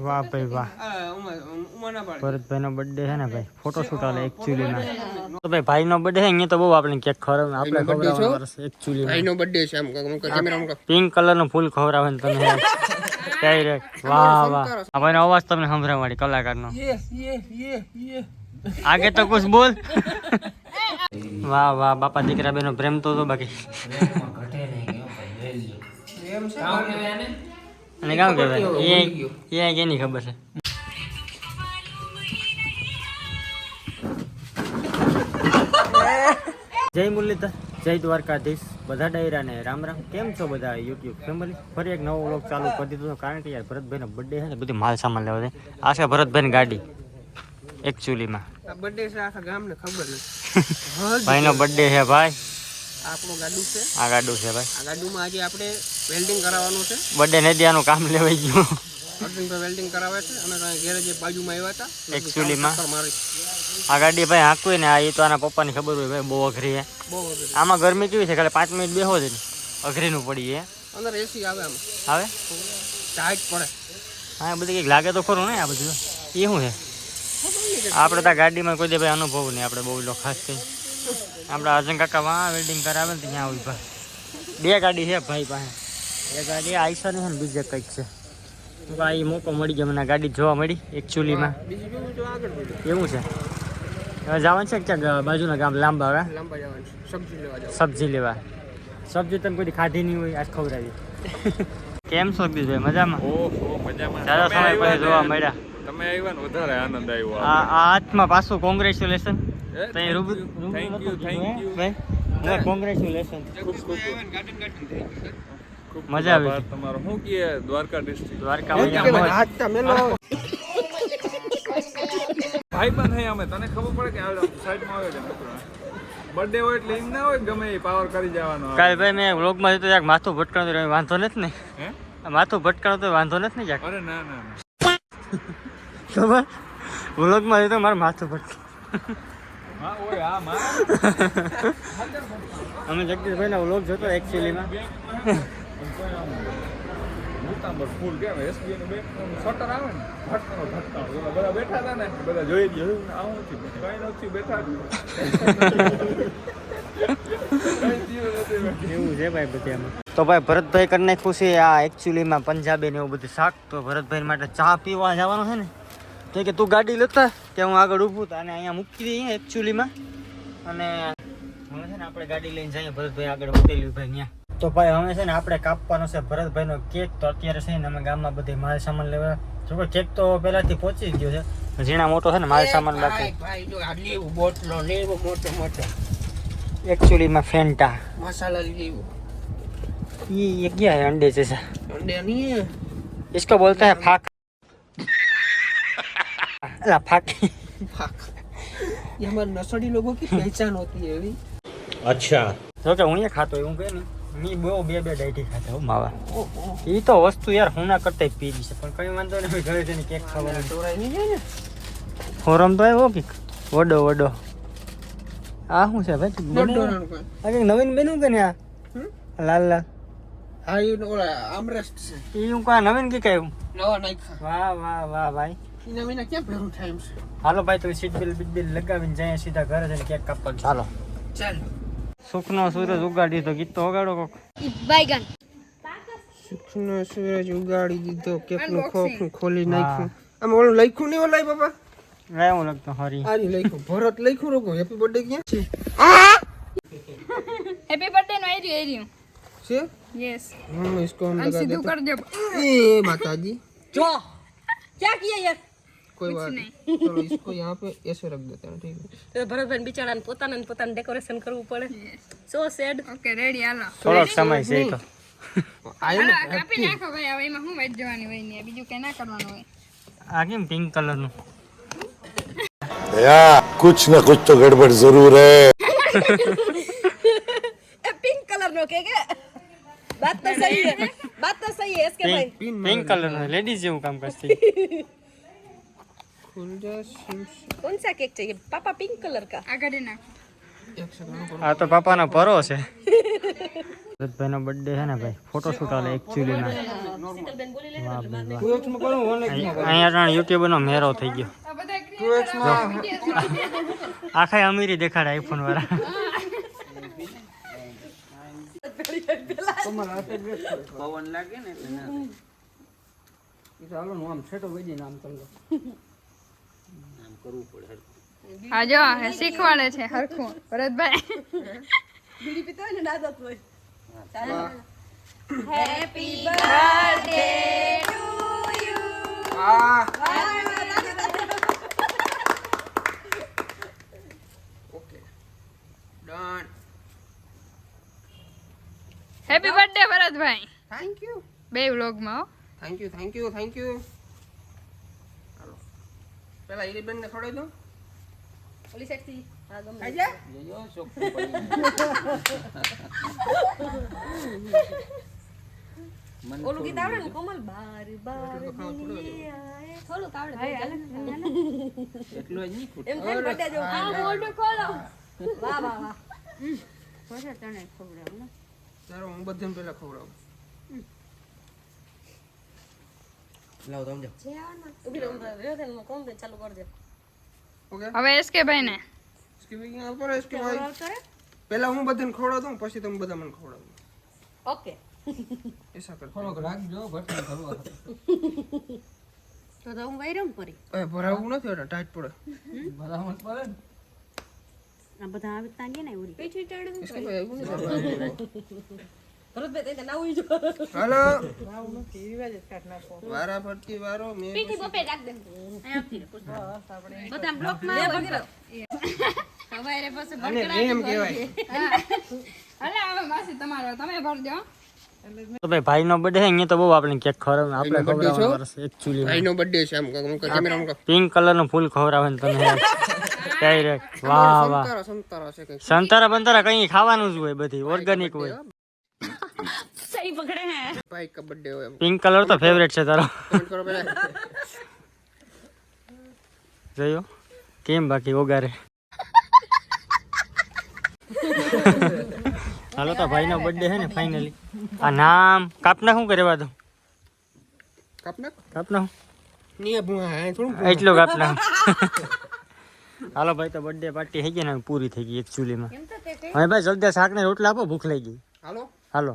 વાહ ભાઈ વાહ. ભરતભાઈ નો બર્થડે છે ને ભાઈ? ફોટોશૂટ આલે એકચ્યુઅલી માં તો ભાઈ ભાઈ નો બર્થડે છે અહીંયા તો બહુ આપણે કેક ખવડાવે આપણે ખવડાવવાનું એકચ્યુઅલી ભાઈનો બર્થડે છે આમ કેમેરા પિંક કલરનું ફૂલ ખવડાવે ને તમે. ડાયરેક્ટ વાહ વાહ. આ ભાઈનો અવાજ તમને સંભળાવા મળી કલાકાર નો આગે તો કુછ બોલ. વાહ વાહ, બાપા દીકરા બેનો પ્રેમ તો તો બાકી. અને કામ કહેવાય? એ એ કેની ખબર છે? જય મુરલીધર, જય દ્વારકાધીશ. બધા ડાયરાને રામ રામ. કેમ છો બધા યુટ્યુબ ફેમિલી ફરી એક નવો વ્લોગ ચાલુ કરી દીધો કારણ કે યાર ભરતભાઈનો બર્થડે છે ને, બધી માલ સામાન લેવા છે આ છે ભરતભાઈની ગાડી એકચ્યુઅલીમાં બર્થડે છે આખા ગામને ખબર નથી. ભાઈનો બર્થડે છે ભાઈ. આપણું ગાડું છે. આ ગાડું છે ભાઈ. આ ગાડુમાં આજે આપણે વેલ્ડિંગ કરાવવાનું છે. બર્થડે નદિયાનું કામ લેવાઈ ગયું. અર્જુનભાઈ વેલ્ડિંગ કરાવે છે અમે ત્યાં ગેરેજ બાજુમાં આવ્યા હતા Actually માં? મારી. આ ગાડી ભાઈ હાંકવી ને આ એ તો આના પપ્પાની ખબર હોય ભાઈ બહુ અઘરી છે. બહુ અઘરી. આમાં ગરમી કેવી છે? ખાલી પાંચ મિનિટ બેહો જ ને. અઘરીનું પડી છે. અંદર એસી આવે આમ. આવે? ટાઈટ પડે. હા બધી કંઈક લાગે તો ખરું ને આ બધું. એ શું છે? આપણે તો ગાડીમાં કોઈ દે ભાઈ અનુભવ નહીં આપણે બહુ ખાસ કઈ આપણે અર્જન કાકા વાં વેલ્ડિંગ કરાવે ને ત્યાં ઊભા. બે ગાડી છે ભાઈ પાસે. એ ગાડી આઈસર છે ને બીજે કંઈક છે. ભાઈ મોકો મળી ગયો મને ગાડી જોવા મળી એકચ્યુઅલીમાં એવું છે. હવે જવાનું છે ક્યાંક બાજુના ગામ લાંબા હવે? સબ્જી લેવા સબ્જી તમે કોઈ ખાધી નહીં હોય આજ ખવડાવી. કેમ છો ભાઈ મજામાં? મજામાં. સારા સમય પછી જોવા મળ્યા. તમે આવ્યા ને વધારે આનંદ આવ્યો આ હાથમાં પાછું કોંગ્રેચ્યુલેશન તઈ you, કીધું, thank હે, you. ભાઈ કોંગ્રેચ્યુલેશન ખૂબ ખૂબ ખૂબ. મજા આવી તમારો. શું કહે દ્વારકા ડિસ્ટ્રિક્ટ દ્વારકા મેલો? ભાઈ પણ હે અમે. તને ખબર પડે કે સાઈડમાં આવે છે બર્થડે હોય એટલે એમ ના હોય ગમે એ પાવર કરી જવાનો કાલે ભાઈ મેં વ્લોગમાં જોયું યાર માથું ભટકાણું વાંધો નથી ને? હે? આ માથું ભટકાણું તો વાંધો નથી ને અરે ના. ખબર? વ્લોગમાં તો મારું માથું પડતું અમે જગદીશભાઈ ના વ્લોગ જોતો એકચ્યુઅલીમાં મુતાંબર ફૂલ કેમ એસબીઆઈ નું બેંક શટર આવે ને? ભટકાણો ભટકાણો બધા બેઠા હતા ને બધા જોઈ ગયો આવું નથી કઈ નથી બેઠા. જ. કઈ થયું નથી એવું છે ભાઈ બધી તો ભાઈ ભરતભાઈ કરી નાખ્યું છે આ એકચ્યુઅલીમાં પંજાબી ને એવું બધું શાક. તો ભરતભાઈ માટે ચા પીવા જવાનું છે ને? તો કે તું ગાડી લેતા કે હું આગળ ઊભું તો અને અહીંયા મૂકી દઈએ એકચ્યુઅલીમાં અને હવે છે ને આપણે ગાડી લઈને જઈએ ભરતભાઈ આગળ ઉતરેલી ભાઈ ત્યાં તો ભાઈ હવે છે ને આપણે કાપવાનો છે ભરતભાઈનો કેક તો અત્યારે છે ને અમે ગામમાં બધી માલ સામાન લેવા જો કે કેક તો પહેલાથી પહોંચી જ ગયો છે ઝીણા મોટો છે ને માલ સામાન બાકી ભાઈ, ભાઈ જો આ લેવું બોટલો લેવો મોટો મોટો એકચ્યુઅલીમાં ફેન્ટા મસાલા લેવું ये ये क्या है अंडे जैसा अंडे नहीं है इसको बोलते हैं फाक अला फाक फाक ये हमारे नसड़ी लोगों की पहचान होती है अभी જો કે હું એ ખાતો હોય, હું કહે ને મી બહુ બે બે ડાયટી ખાતા હો માવા ओहो એ તો વસ્તુ યાર હું ના કરતા પી છે પણ કઈ વાંધો નહીં ઘરે જઈને કેક ખાવાનું टोराई नहीं है ना ફોરમ તો આવ્યો કે વડો વડો આ શું છે ભાઈ दो डोरन का આ કંઈક નવીન બન્યું કે ને આ हम्म? લાલ લાલ हाँ ये ओला आमरेस्ट से એ હું કા નવીન કે કયું नवा नहीं खा વાહ વાહ વાહ ભાઈ इना मीना क्या भरू टाइम से હાલો ભાઈ તો સીટ બિલ બીટ બિલ લગાવીને જાય સીધા ઘરે જઈને કેક કાપવા ચાલો चल સુખનો સૂરજ ઉગાડી તો ગીત તો વગાડો કોક बैगन સુખનો સૂરજ ઉગાડી દીધો કેકનું Unboxing. ખોખું ખોલી હા. નાખ્યું આમ ઓલું લખ્યું નહીં ઓલાય બાપા લાય હું લગતો હરી આ રહ્યું લખ્યું ભરત લખ્યું રોકો હેપી બર્થડે ક્યાં છે हैप्पी बर्थडे नो एरियो एरियो છે यस हम इसको हम हम लगा सीधू देते कर दो ए माताजी जो क्या किया यार कोई बात नहीं चलो इसको यहाँ पे ऐसे रख देते हैं ठीक है તો ભરતભાઈ બિચારાને પોતાને ને પોતાનું ડેકોરેશન કરવું પડે so sad okay ready hello થોડોક સમય છે એ તો आयो હાલો ना કાપી નાખો ભાઈ હવે એમાં શું વેચ જવાની હોય ને બીજું કઈ ના કરવાનું હોય આ કેમ પિંક કલર નું भैया कुछ न कुछ तो गड़बड़ जरूर है એ પિંક કલર નો કે કે બાત તો સહી હે બાત તો સહી હે इसके भाई પિંક કલર નું લેડીઝ જેવું કામ કરતી खुल जा सिम कौन सा केक चाहिए पापा पिंक कलर का આ કાઢી નાખો એક સેકન્ડ આ તો પાપાનો પરો છે ભરતભાઈનો બર્થડે છે ને ભાઈ ફોટોશૂટ આલે એકચ્યુઅલીમાં વાહ ભાઈ વાહ ટુ એક્સ માં કરું વન એક્સ માં અહીંયા ત્રણ યુટ્યુબરનો મેરો થઈ ગયો આ બધા ટુ એક્સ માં આખા અમીરી દેખાડે આઈફોન વાળા તમારા હાથે જ બેસ પવન લાગે ને એટલે ના ચાલો નું આમ છેટો વજી નામ તમને આ જો આ શીખવાડે છે હરખું. ભરતભાઈ. બીડી પીતો હોય ને ના થતું હોય. હેપી બર્થડે ટુ યુ આ okay. Done. Happy birthday Bharatbhai. Thank you બે વ્લોગમાં હો. Thank you thank you thank you હાલો પેલા ઈરીબેન ને ખવડાવી દઉં. ઓલી સાઈડથી. હા ગમે. આજા ઓલું ગીત આવડે ને? કોમલ બાર બાર થોડું આવડે એટલું જ નહીં ખૂટે. એમ થાય બટે જો આ મોઢું ખોલો. વાહ વાહ વાહ. ચાલો હું. બધાને પેલા ખવડાવું. લાવ તમે જે આવડે ને ઊભી રહો રહ્યો છે ને કોમ ચાલુ કરી દે ઓકે હવે એસકે ભાઈ ને સ્કીપિંગ પર એસ કે ભાઈ પહેલા હું બધાને ખવડાવ દઉં પછી તમે બધા મને ખવડાવો ઓકે એસા કર થોડોક રાખજો ઘટના કરવા તો તો હું વૈરમ પરી એ ભરાવું નથી એટલે ટાઈટ પડે આ બધા આવી તાંગે ને ઉરી પીઠી ચડ્યું એસ કે ભાઈ એવું નથી ભરતભાઈ તે ના ઉઈ જો. હાલો. વારા ફરતી વારો મેં પીઠી બપે રાખ દે. બધા બ્લોકમાં વગેરે સવારે પછી અને મેમ કહેવાય. અલે હવે માસી તમારો. તમે ભરજો. તો ભાઈ ભાઈનો બર્થડે અહીંયા તો બહુ આપણે કેક ખવડાવે આપણે ખવડાવવાનું વર્ષ ભાઈ નો બર્થડે છે આમ કેમેરા મુક પિંક કલરનું ફૂલ ખવડાવે ને તમે. ડાયરેક્ટ વાહ વાહ. સંતરા બંતરા કઈ ખાવાનું જ હોય બધી ઓર્ગેનિક હોય. ભાઈ કા બર્થડે હોય પિંક કલર તો ફેવરેટ છે તારો. કમેન્ટ કરો પેલા જોયો. કેમ બાકી ઓગારે? હાલો તો ભાઈનો બર્થડે છે ને ફાઇનલી આ નામ કાપના શું કરવા દો કાપના? કાપના નીએ ભૂવા હે થોડું એટલું કાપના હાલો ભાઈ તો બર્થડે પાર્ટી થઈ ગઈ ને પૂરી થઈ ગઈ એકચ્યુઅલીમાં હવે ભાઈ જલ્દી શાક ને રોટલા આપો ભૂખ લાગી ગઈ. હાલો? હાલો.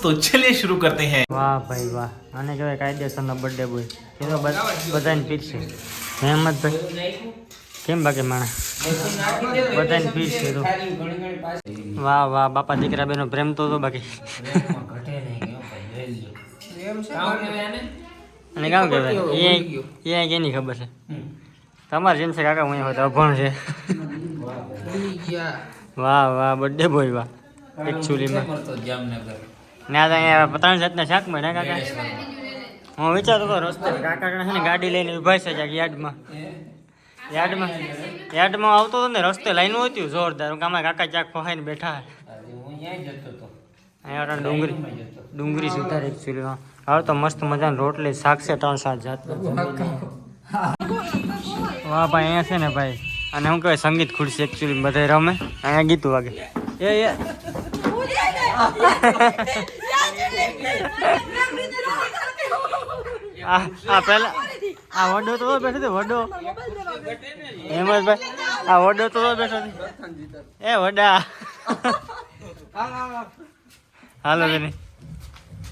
तो चलिए शुरू करते हैं વાહ ભાઈ વાહ આને કહેવાય કાયદેસરનો બર્થડે બોય એ તો બધ- બધાને પીરશે હેમતભાઈ કેમ બાકી માણા બધાને પીરશે તો વાહ વાહ બાપા દીકરા બેનો પ્રેમ તો તો બાકી એમ છે અને કામ કહેવાય એ એ કેની ખબર છે તમારે જેમ છે કાકા હું હોય તો અભણ છે ભૂલી ગયા વાહ વાહ બર્થડે બોય વાહ એકચ્યુઅલીમાં ને આ ત્રણ જાતના શાક મળે કાકા? હું વિચારતો હતો રસ્તે. કાકા છે ને ગાડી લઈને ઊભા છે ક્યાંક યાર્ડમાં. યાર્ડમાં યાર્ડમાં આવતો હતો ને રસ્તે લાઈન હતી જોરદાર. ગામમાં કાકા ચાક ખોહાઈને બેઠા. અહીંયા ડુંગળી ડુંગળી સુધારે એકચ્યુઅલી હવે તો મસ્ત મજાની રોટલી શાક છે ત્રણ સાત જાત વાહ ભાઈ અહીંયા છે ને ભાઈ. અને હું કહેવાય સંગીત ખુરશી એકચ્યુઅલી બધા રમે. અહીંયા ગીતું વાગે. એ એ. આ પેલા આ વડો તો બેઠો હતો વડો. હેમંતભાઈ આ વડો તો બેઠો એ વડા. હાલો બેની.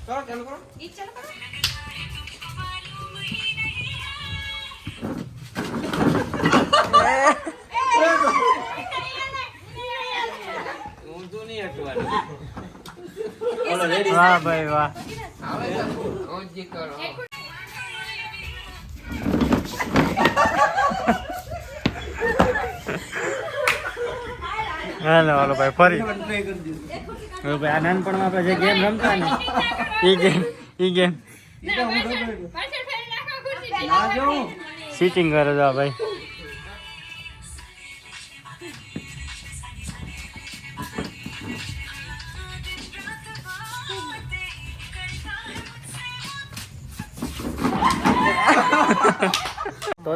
ચાલુ કરો વાહ ભાઈ વાહ. હાલો હાલો ભાઈ ફરી. ભાઈ આ નાનપણમાં આપણે જે ગેમ રમતા ને એ ગેમ એ ગેમ સીટિંગ કરે છે ભાઈ.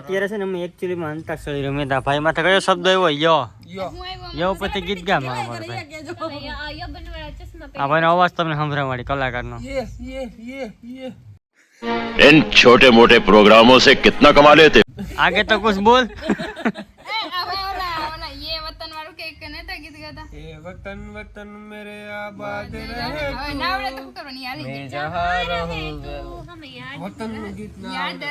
અત્યારે છે ને અમે એકચ્યુઅલીમાં અંતાક્ષરી રમ્યા હતા ભાઈ માથે કયો શબ્દ આવ્યો યો યો હું આવ્યો યો પછી ગીત ગા મારો મારો ભાઈ આ ભાઈનો અવાજ તમને સંભળાવાળી કલાકારનો યે યે યે યે इन छोटे मोटे प्रोग्रामों से कितना कमा लेते આગે તો કુછ બોલ એ આ ભાઈ ઓલા ઓલા યે વતન વાળું કે કે નતા ગીત ગાતા એ વતન વતન મેરે આબાદ રહે હવે ના આવડે તો શું કરવાની હાલી मैं जहाँ रहूँगा वतन નું ગીત ના યાદ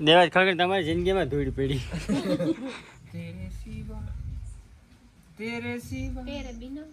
દેવાજ ખરેખર તમારી જિંદગીમાં ધૂળ પડી. તેરે સિવા તેરે સિવા તેરે બિના